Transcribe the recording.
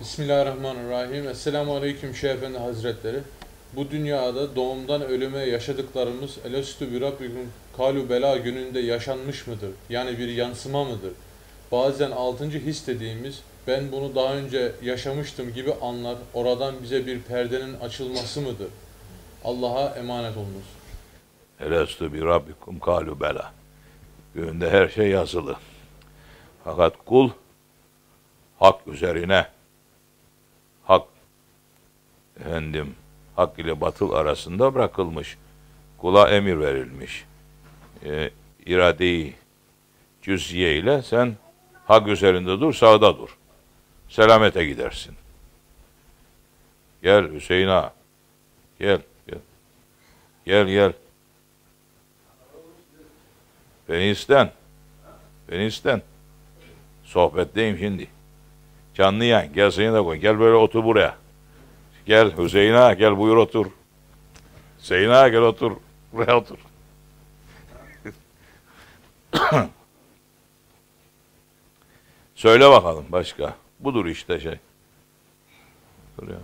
Bismillahirrahmanirrahim. Esselamu Aleyküm Şeyh Efendi Hazretleri. Bu dünyada doğumdan ölüme yaşadıklarımız elestü bir Rabbikum kalu bela gününde yaşanmış mıdır? Yani bir yansıma mıdır? Bazen altıncı his dediğimiz ben bunu daha önce yaşamıştım gibi anlar oradan bize bir perdenin açılması mıdır? Allah'a emanet olunuz. Elestü bir rabbikum kalu bela. Göğünde her şey yazılı. Fakat kul hak üzerine hak efendim hak ile batıl arasında bırakılmış. Kula emir verilmiş. E, iradeyi cüz'iye ile sen hak üzerinde dur, sağda dur. Selamete gidersin. Gel Hüseyin ağa. Gel, gel. Gel, gel. Beni isten. Beni isten. Sohbetteyim şimdi. Canlı yayın. Gel seni de koy. Gel böyle otur buraya. Gel Hüseyin ağa gel buyur otur. Hüseyin ağa gel otur. Buraya otur. Söyle bakalım başka. Budur işte şey. Dur ya.